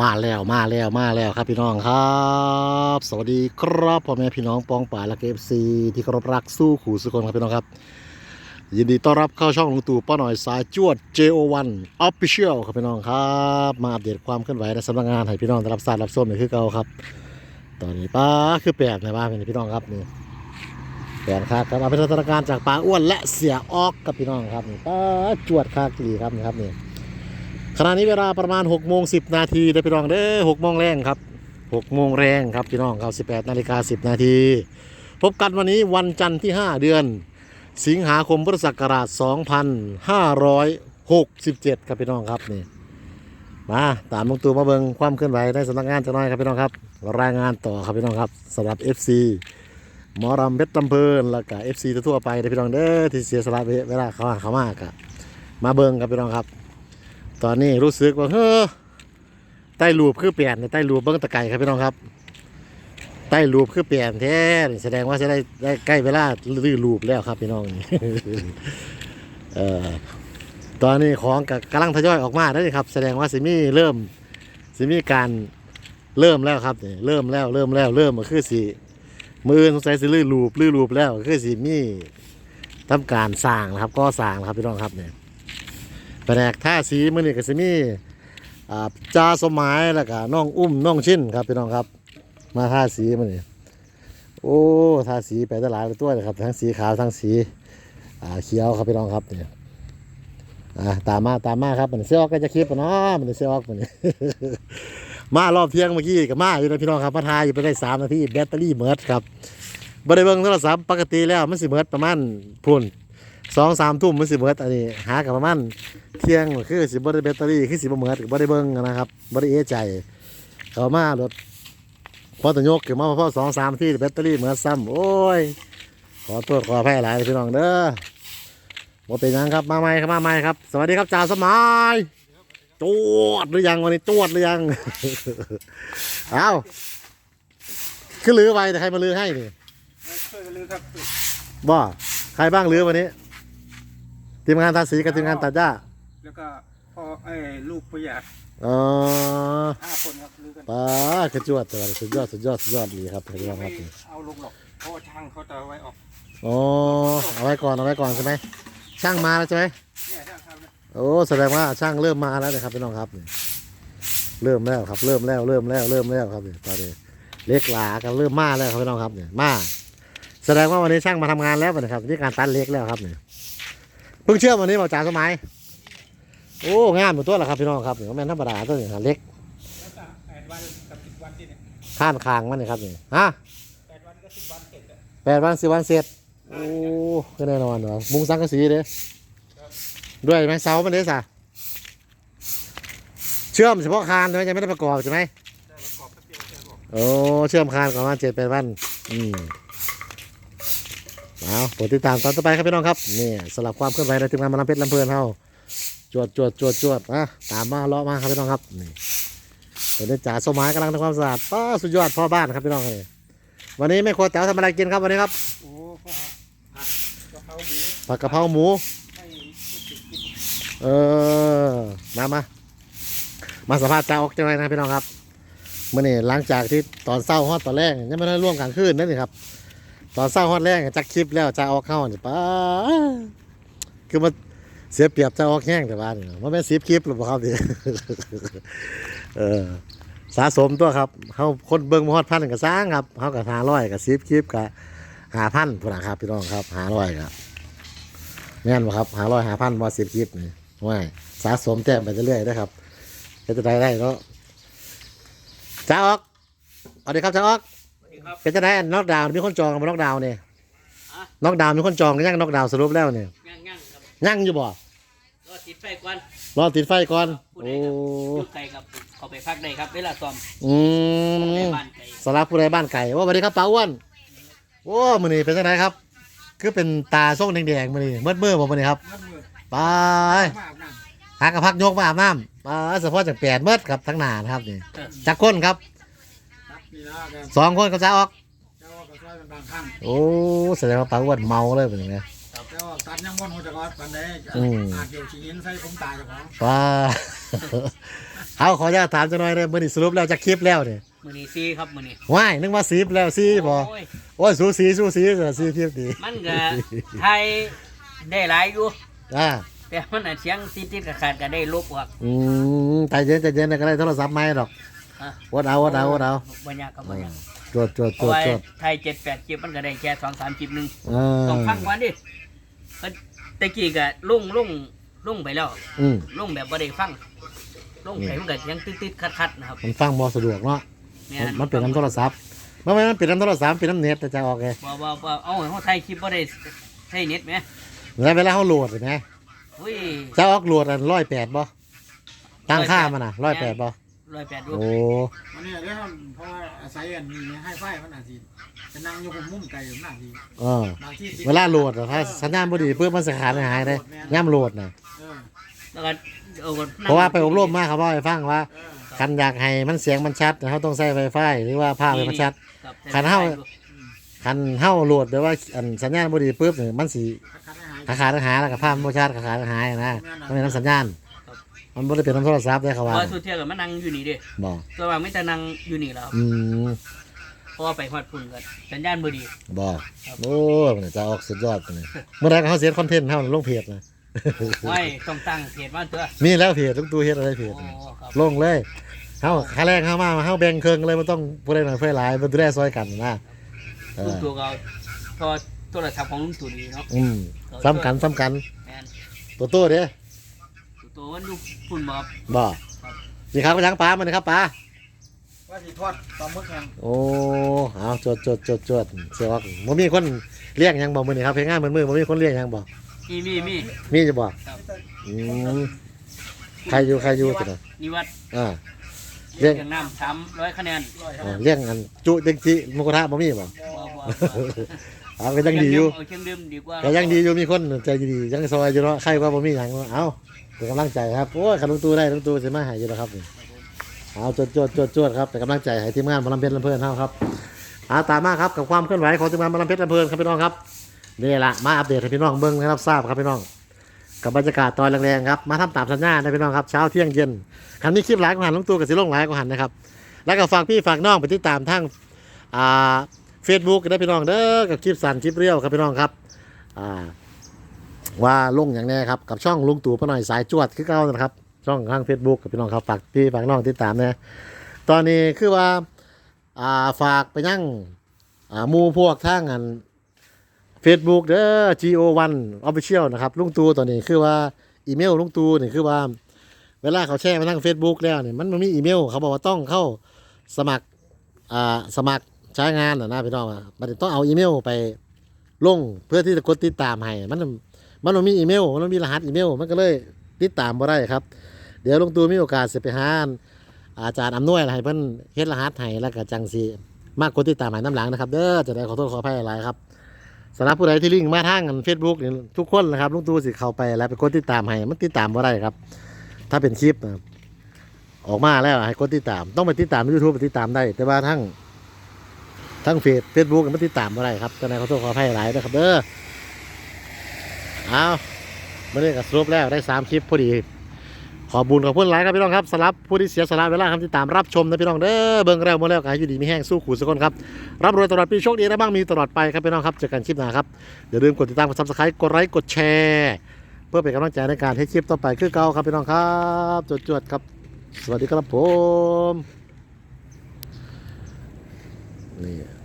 มาแล้วมาแล้วมาแล้วครับพี่น้องครับ สวัสดีครับพ่อแม่พี่น้องปองป่าและเอฟซีที่เคารพรักสู้ขู่สุคนครับพี่น้องครับ ยินดีต้อนรับเข้าช่องลุงตู่ป้าหน่อยสายจวด JO1 Official ครับพี่น้องครับมาอัปเดตความเคลื่อนไหวในสำนักงานให้พี่น้องได้รับทราบรับส้มนี่างคือเก่าครับ ตอนนี้ป้าคือแปลกในบ้านเป็นพี่น้องครับนี่แปลกครับครับเอาเป็นสถานการณ์จากป้าอ้วนและเสียออกกับพี่น้องครับนี่ป้าจวดคากลีครับนี่ครับนี่ ขณะนี้เวลาประมาณ6โมง10นาทีเด้พี่น้องเด้อ6โมงแรงครับ6โมงแรงครับพี่น้องครับ18นาฬิกา10 นาที พบกันวันนี้วันจันทร์ที่ 5 เดือน สิงหาคมพุทธศักราช 2567 ครับพี่น้องครับนี่มาตามลงตัวมาเบิงความเคลื่อนไหวในสำนักงานจะน้อยครับพี่น้องครับ รายงานต่อครับพี่น้องครับสำหรับ FC หมอรำเพชรลำเพลินแล้วก็ FC ทั่วไปเด้พี่น้องเด้อที่เสียสละเวลาเขามาเขามากอะมาเบิงครับพี่น้องครับ ตอนนี้รู้สึกว่าเฮ้อใต้รูปคือเปลี่ยนใต้รูปเบิ้งตะไก่ครับพี่น้องครับ ใต้รูปคือเปลี่ยนแท้นี่แสดงว่าจะได้ได้ใกล้เวลาลื้อรูปแล้วครับพี่น้องเอ่อตอนนี้ของกกำลังทยอยออกมาแล้วนี่ครับ แสดงว่าสิมี่เริ่มสิมี่การเริ่มแล้วครับเริ่มแล้วเริ่มแล้วเริ่มก็คือสิมือสงสัยสิลื้อรูปลื้อรูปแล้วคือสิมี่ทำการสร้างนะครับก็สร้างครับพี่น้องครับเนี่ย แผนกท่าสีมือนี่ก็สิมีอ่าจ่าสมัยแล้วก็น้องอุ้มน้องชิ้นครับพี่น้องครับ มาท่าสีมือนี่โอ้ท่าสีไปได้หลายตัวเลยครับ ทั้งสีขาวทั้งสีอ่าเขียวครับพี่น้องครับเนี่ยอ่าตามมาตามมาครับมันเสียออกก็จะคลิปปะเนาะมันเสียออกมันมารอบเที่ยงเมื่อกี้กับมาอยู่นะพี่น้องครับมาทายอยู่ไปได้สามนาทีแบตเตอรี่เมิดครับบริเวณโทรศัพท์ปกติแล้วมันสิเมิดประมาณพุ่น สองสามทุ่มมันสิเมิดอันนี้หากับประมาณเที่ยงคือสิบ่ได้แบตเตอรี่คือสิบ่เหมือนบ่ได้เบิ่งนะครับบ่ได้เอะใจเข้ามารถพอตะยกขึ้นมาพอสองสามที่แบตเตอรี่เหมือนซ้ำโอ้ยขอโทษขออภัยหลายพี่น้องเด้อบ่เป็นหยังครับมาใหม่ครับมาใหม่ครับ สวัสดีครับจ่าสมัยจวดหรือยังวันนี้จวดหรือยังเอ้าคือลือไปแต่ใครมาลือให้นี่ช่วยกันลือครับบ่ใครบ้างลือวันนี้ ทีมงานทาสีกับทีมงานตัดหญ้าแล้วก็พ่อไอ้ลูกประหยัดอ๋อห้าคนครับลือกันป้ากระจวดตัวสุดยอดสุดยอดสุดยอดดีครับพี่น้องคไม่รับเอาลงหรอกเพราะว่าช่างเขาจะเอาไว้ออกโอ้เอาไว้ก่อนเอาไว้ก่อนใช่ไหมช่างมาแล้วใช่ไหมเนี่ยช่างทำเนี่ยโอ้แสดงว่าช่างเริ่มมาแล้วนะครับพี่น้องครับนี่เริ่มแล้วครับ เริ่มแล้วเริ่มแล้วเริ่มแล้วครับนี่ตอนนี้เล็กหลากันเริ่มมาแล้วครับพี่น้องครับเนี่ยมาแสดงว่าวันนี้ช่างมาทำงานแล้วนะครับนี่การตัดเล็กแล้วครับเนี่ยเพิ่งเชื่อมวันนี้บอจ่าสมัยโอ้งามหมดตัวแล้วครับพี่น้องครับนี่แม่นธรรมดาตัวนี้ครับเล็กแล้วก็แปดวันกับสิบวันที่เนี่ยข้านคางมันนี่ครับนี่ฮะแปดวันก็สิบวันเสร็จอะแปดวันสิบวันเสร็จโอ้ก็แน่นอนเหรอมุงสังกะสีเด้ด้วยไหมเสามันเด้สะเชื่อมเฉพาะคานใช่ไหมยังไม่ได้ประกอบใช่ไหมโอ้เชื่อมคานประมาณเจ็ดแปดวันอืม เอาโปรดติดตามตอนต่อไปครับพี่น้องครับนี่สำหรับความเคลื่อนไหวในทีมงานมาลำเพชรลำเพลินเฮาจวดจวดจวดจวดอะตามมาเลาะมาครับพี่น้องครับนี่ตอนนี้จ่าสมัยกำลังทำความสะอาดป้าสุดยอดพ่อบ้านครับพี่น้องเอ้ยวันนี้แม่ครัวแต๋วทำอะไรกินครับวันนี้ครับโอ้พ่อผัดกะเพราหมูผัดกะเพราหมูให้ผู้ติดกินเออมามามาสัมภาษณ์จ่าออกจังไรนะพี่น้องครับเมื่อนี่หลังจากที่ตอนเศร้าฮอดตอนแรกยังไม่ได้ร่วมกลางคืนนั่นนี่ครับ ตอนเศร้าฮอดแรกจักคลิปแล้วจ่าออกเข้านี่ป้าคือมันเสียเปรียบจ่าออกแห้งแต่ว่านี่มันเป็นสิบคลิปหรือเปล่าครับดิเออสะสมตัวครับเขาคนเบิ้งมาฮอดพันกับสร้างครับเขากับหาร้อยกับสิบคลิปกับหาพันพุ่นนะครับพี่น้องครับหาร้อยครับแม่นบ่ครับหาร้อยหาพันว่าสิบคลิปนี่ว่าสะสมแต้มไปเรื่อยๆนะครับก็จะได้ได้เนาะจ้าออกสวัสดีครับจ้าออก ครับ เป็นจะได้น็อกดาวน์มีคนจองมาน็อกดาวน์เนี่ยอะน็อกดาวน์มีคนจองกันยังน็อกดาวน์สรุปแล้วเนี่ยง่างง่างครับยังอยู่บ่ก็ติดไฟก่อนรอติดไฟก่อนผู้โอ้ใดครับอยู่ไกลครับเขาไปพักได้ครับเวลาซ้อมอืในมบ้านไกลสำหรับผู้ใดบ้านไก่ว่าสวัสดีครับป้าอ้วนโอ้มือนี้เป็นจังไงครับ คือเป็นตาส้มแดงๆมือนี้เมื่อเมื่อบ่มือนี้ครับมัดมือไป มากนะหากระพักยกมาอาบน้ำไปเฉพาะจากแปดเมื่อครับทั้งหนานะครับนี่จักคนครับ ครับนี่นะแกสองคนกับจ้าออก เจ้าก็ช่วยเป็นบางครั้งโอ้แสดงว่าปลาอ้วนเมาเลยเป็นยังไงเจ้าตัดยังม่อนหัวจักรปันได้อืม อาจเดี๋ยวชี้ยินใส่ผมตายเจ้าของว้า เอาขออนุญาตถามจังหน่อยเลยมื้อนี้สรุปแล้วจะคลิปแล้วเนี่ยมือนี้ซีครับมือนี้ว้ายนึกว่าสีแล้วสีบ่โอ้ยโอ้ยสูสีสูสีเสือสีคลิปดีมันก็ไทยได้หลายอยู่ อ่าแต่มันน่ะเสียงติดติดๆขาดๆก็ได้ลบออกอืมใจเย็นใจเย็นก็ได้โทรศัพท์ใหม่ดอก ฮะวดเอาวดเอาวดเอาบรรยากาศบรรยากาศจวดจวดเพจวราะดว่าจวดไทยเจ็ดแปดคลิปมันก็ได้แค่สองสามคลิปหนึ่งอ่าต้องฟังก่อนดิเพิ่นตะกี้ก็ลุ่งลุ่งลุ่งไปแล้วอืมลุ่งแบบบ่ได้ฟังลุ่งไปมันก็ยังติดติดขัดขัดๆนะครับมันฟังบ่สะดวกเนาะแม่มันมันเป็นน้ำโทรศัพท์มันไม่มันเป็นน้ำโทรศัพท์เป็นน้ำเน็ตแต่จะออกไงบ่บ่บ่เอาให้เฮาไทยคลิปบ่ได้ใช้เน็ตไหมแล้วเวลาเขาโหลดเห็นไหมอุ้ยจะออกโหลดอันร้อยแปดบ่ตั้งค่ามันอะร้อยแปดบ่ ร้อยแปดดูโอ้วันนี้เรื่องเพราะว่าอาศัยอันนี้ให้ไฟมันอาจสิจะนั่งอยู่ผมมุมไกลอยู่น่าดีเออบางที่เวลาโหลดอะถ้าสัญญาณบ่ดีเพื่อมันสขาดหายเลยย่ำโหลดน่ะเออแล้วก็เอาก็นั่งเพราะว่าไปอบรมมาเขาบอกให้ฟังว่าเออคันอยากให้มันเสียงมันชัดเขาต้องใช้ไฟไฟหรือว่าภาพให้มันชัด ครับขันเฮาคันเฮาโหลดแต่ว่าอันสัญญาณบ่ดีปุ๊บเนี่ยมันสิคัดให้หายขาขาดหายแล้วก็ภาพมันบ่ชัดขาขาดหายนะมันเป็นน้ำสัญญาณ มันบ่ได้เป็นน้ำโทรศัพท์ได้เขาว่าว่าสุดเที่ยงก็มานั่งอยู่นี่เด้บ่ตัวว่าไม่แต่นั่งอยู่นี่แล้วครับอืมเพราะว่าไปฮอดพุ่นก็สัญญาณบ่ดี บ่โอ้มันจะออกสุดยอดนี่เมื่อไหร่ก็เฮาเสียคอนเทนต์เฮาลงเพจนะไว้ต้องตั้งเพจมาตัวมีแล้วเพจทุกตัวเฮ็ดอะไรเพจโอ้ครับลงเลยเฮาค่าแรกเฮามาเฮาแบ่งครึ่งเลยมันต้องผู้ใดหน่อยผู้ใดหลายมันดูแลซอยกันนะเอลุงอตัวก็พอโทรศัพท์ของลุงตู่ดีเนาะอืมสำคัญสำคัญแมนตัวโตเด้ ตัวมันอยู่พุ่นบ่ครับบ่นี่ครับไปทางปลามันนะครับปลาว่าสิทอดปลาหมึกแห้งโอ้เอาจดจดจดจดเสียว่าบ่มีคนเลี้ยงหยังบ่มื้อนี้ครับเพลงงานมื้อมื้อบ่มีคนเลี้ยงหยังบ่มีมีมี มีจะบ่ครับ อืมใครอยู่ใครอยู่ตัวน่ะนิวัดอ่าเรียกเรียงน้ำสามร้อยคะแนนร้อยอ่าเลี้ยงอันจุจังจิหมูกระทะบ่มีบ่บ่บ่เอาก็ยังดีอยู่ เอาเครื่องดื่มดีกว่าก็ยังดีอยู่มีคนใจดียังซอยอยู่เนาะใครว่าบ่มีหยังเอา เป็นกำลังใจครับโอ้ยคันลุงตูได้ลุงตู่สิมาให้อยู่แล้วครับนี่เอาจดจดจดจดครับเป็นกำลังใจให้ทีมงานหมอลำเพชรลำเพลินเฮาครับเอาตามมาครับกับความเคลื่อนไหวของทีมงานหมอลำเพชรลำเพลินครับพี่น้องครับนี่แหละมาอัปเดตให้พี่น้องเบิ่งให้รับทราบครับพี่น้อง กับบรรยากาศตอนแรงๆครับมาทำตามสัญญานะพี่น้องครับเช้าเที่ยงเย็นคันมีคลิปหลายกว่าหันลุงตูกับสิลงหลายกว่าหันนะครับแล้วก็ฝากพี่ฝากน้องไปติดตามทางอ่าเฟซบุ๊กได้พี่น้องเด้อกับคลิปสั้นคลิปเรียวครับพี่น้องครับอ่า ว่าลงอย่างแนี้ครับกับช่องลุงตู่พอหน่อยสายจวดคือเก่านะครับ ช่องทางเฟซบุ๊กกับพี่น้องครับฝากพี่ฝากน้องติดตามนะตอนนี้คือว่าอ่าฝากไปยั่งอ่ามูพวกทางอัน Facebook เด้อ GO1 Official นะครับลุงตู่ตัวนี้คือว่าอีเมลลุงตู่นี่คือว่าเวลาเขาแชร์มาทาง Facebook แล้วเนี่ยมันมันมีอีเมล เขาบอกว่าต้องเข้าสมัครอ่าสมัครใช้งานนะนะพี่น้องอะมันต้องเอาอีเมลไปลงเพื่อที่จะกดติดตามให้มัน มันมีอีเมล มันมีรหัสอีเมล มันก็เลยติดตามบ่ได้ครับ เดี๋ยวลุงตู่มีโอกาสสิไปหาอาจารย์อำนวยให้เพิ่นเฮ็ดรหัสให้แล้วก็จังสิมากกดติดตามให้น้ำหลังนะครับเด้อจะได้ขอโทษขออภัยหลายครับสำหรับผู้ใดที่ลิงก์มาทางเฟซบุ๊กนี่ทุกคนนะครับลุงตู่สิเข้าไปแล้วไปกดติดตามให้มันติดตามบ่ได้ครับ ถ้าเป็นคลิปนะออกมาแล้วให้กดติดตาม ต้องไปติดตามในยูทูบไปติดตามได้ แต่ว่าทั้งทั้งเฟซเฟซบุ๊กมันติดตามบ่ได้ครับจะไหนขอโทษขออภัยหลายนะครับเด้อ เอาไม่ได้กับสรุปแล้วได้สามคลิปพอดี ขอบุญขอบคุณหลายครับพี่น้องครับสำหรับผู้ที่เสียสละเวลาครับที่ตามรับชมนะพี่น้องเด้อเบิ่งแล้วมาแล้วก็ให้อยู่ดีมีแห้งสู้ขู่สกคนครับร่ำรวยตลอดปีโชคดีและบ้างมีตลอดไปครับพี่น้องครับเจอกันคลิปหน้าครับอย่าลืมกดติดตามกดซับสไครต์กดไลค์กดแชร์เพื่อเป็นกำลังใจในการให้คลิปต่อไปคือเก่าครับพี่น้องครับจวดๆครับ สวัสดีครับผมนี่